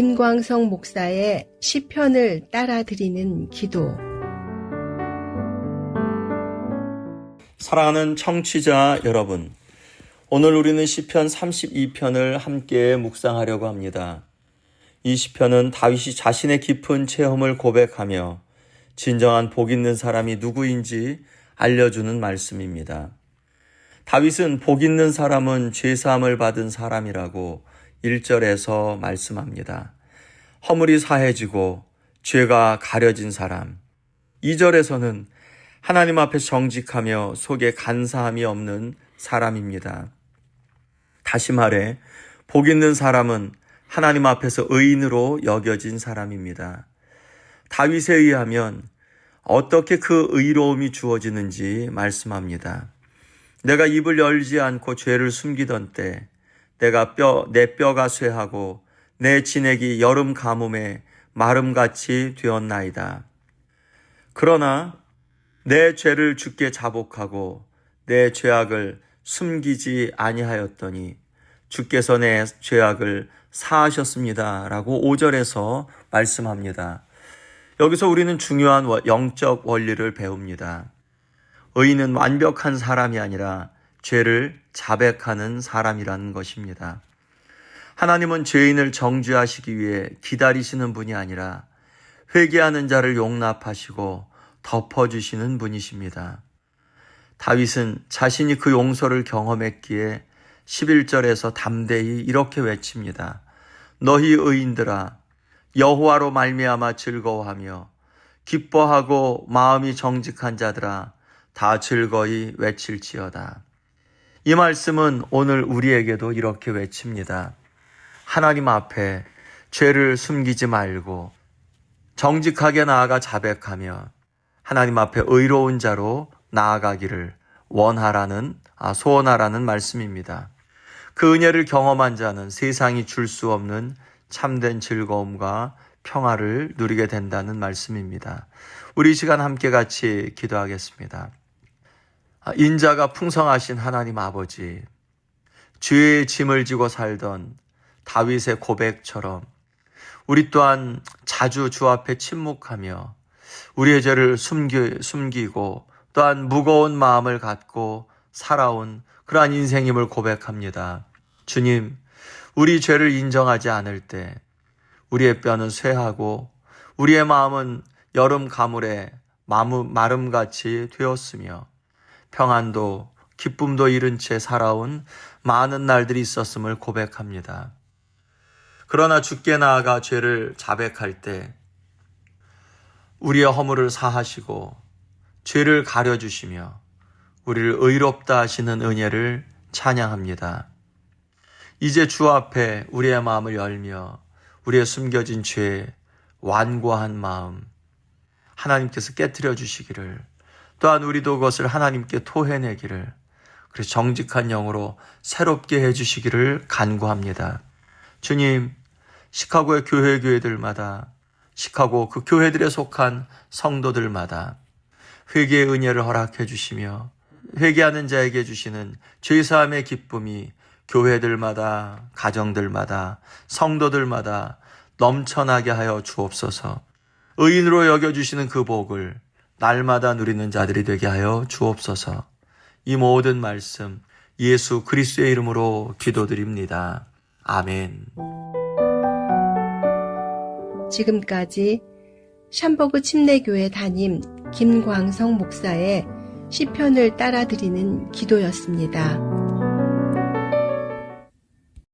김광성 목사의 시편을 따라 드리는 기도 사랑하는 청취자 여러분, 오늘 우리는 시편 32편을 함께 묵상하려고 합니다. 이 시편은 다윗이 자신의 깊은 체험을 고백하며 진정한 복 있는 사람이 누구인지 알려주는 말씀입니다. 다윗은 복 있는 사람은 죄 사함을 받은 사람이라고 1절에서 말씀합니다. 허물이 사해지고 죄가 가려진 사람. 2절에서는 하나님 앞에 정직하며 속에 간사함이 없는 사람입니다. 다시 말해, 복 있는 사람은 하나님 앞에서 의인으로 여겨진 사람입니다. 다윗에 의하면 어떻게 그 의로움이 주어지는지 말씀합니다. 내가 입을 열지 않고 죄를 숨기던 때 내가 뼈, 내 뼈가 쇠하고 내 진액이 여름 가뭄에 마름같이 되었나이다. 그러나 내 죄를 주께 자복하고 내 죄악을 숨기지 아니하였더니 주께서 내 죄악을 사하셨습니다. 라고 5절에서 말씀합니다. 여기서 우리는 중요한 영적 원리를 배웁니다. 의인은 완벽한 사람이 아니라 죄를 자백하는 사람이라는 것입니다. 하나님은 죄인을 정죄하시기 위해 기다리시는 분이 아니라 회개하는 자를 용납하시고 덮어주시는 분이십니다. 다윗은 자신이 그 용서를 경험했기에 11절에서 담대히 이렇게 외칩니다. 너희 의인들아 여호와로 말미암아 즐거워하며 기뻐하고 마음이 정직한 자들아 다 즐거이 외칠지어다. 이 말씀은 오늘 우리에게도 이렇게 외칩니다. 하나님 앞에 죄를 숨기지 말고 정직하게 나아가 자백하며 하나님 앞에 의로운 자로 나아가기를 원하라는 아, 소원하라는 말씀입니다. 그 은혜를 경험한 자는 세상이 줄 수 없는 참된 즐거움과 평화를 누리게 된다는 말씀입니다. 우리 시간 함께 같이 기도하겠습니다. 아, 인자가 풍성하신 하나님 아버지, 죄의 짐을 지고 살던 다윗의 고백처럼 우리 또한 자주 주 앞에 침묵하며 우리의 죄를 숨기, 숨기 고 또한 무거운 마음을 갖고 살아온 그러한 인생임을 고백합니다. 주님, 우리 죄를 인정하지 않을 때 우리의 뼈는 쇠하고 우리의 마음은 여름 가물에 마름같이 되었으며 평안도 기쁨도 잃은 채 살아온 많은 날들이 있었음을 고백합니다. 그러나 주께 나아가 죄를 자백할 때 우리의 허물을 사하시고 죄를 가려주시며 우리를 의롭다 하시는 은혜를 찬양합니다. 이제 주 앞에 우리의 마음을 열며 우리의 숨겨진 죄, 완고한 마음, 하나님께서 깨뜨려 주시기를 또한 우리도 그것을 하나님께 토해내기를 그래서 정직한 영으로 새롭게 해주시기를 간구합니다. 주님, 시카고의 교회 교회들마다 시카고 그 교회들에 속한 성도들마다 회개의 은혜를 허락해 주시며 회개하는 자에게 주시는 죄 사함의 기쁨이 교회들마다 가정들마다 성도들마다 넘쳐나게 하여 주옵소서. 의인으로 여겨 주시는 그 복을 날마다 누리는 자들이 되게 하여 주옵소서. 이 모든 말씀 예수 그리스도의 이름으로 기도드립니다. 아멘. 지금까지 샴버그 침례교회 담임 김광성 목사의 시편을 따라 드리는 기도였습니다.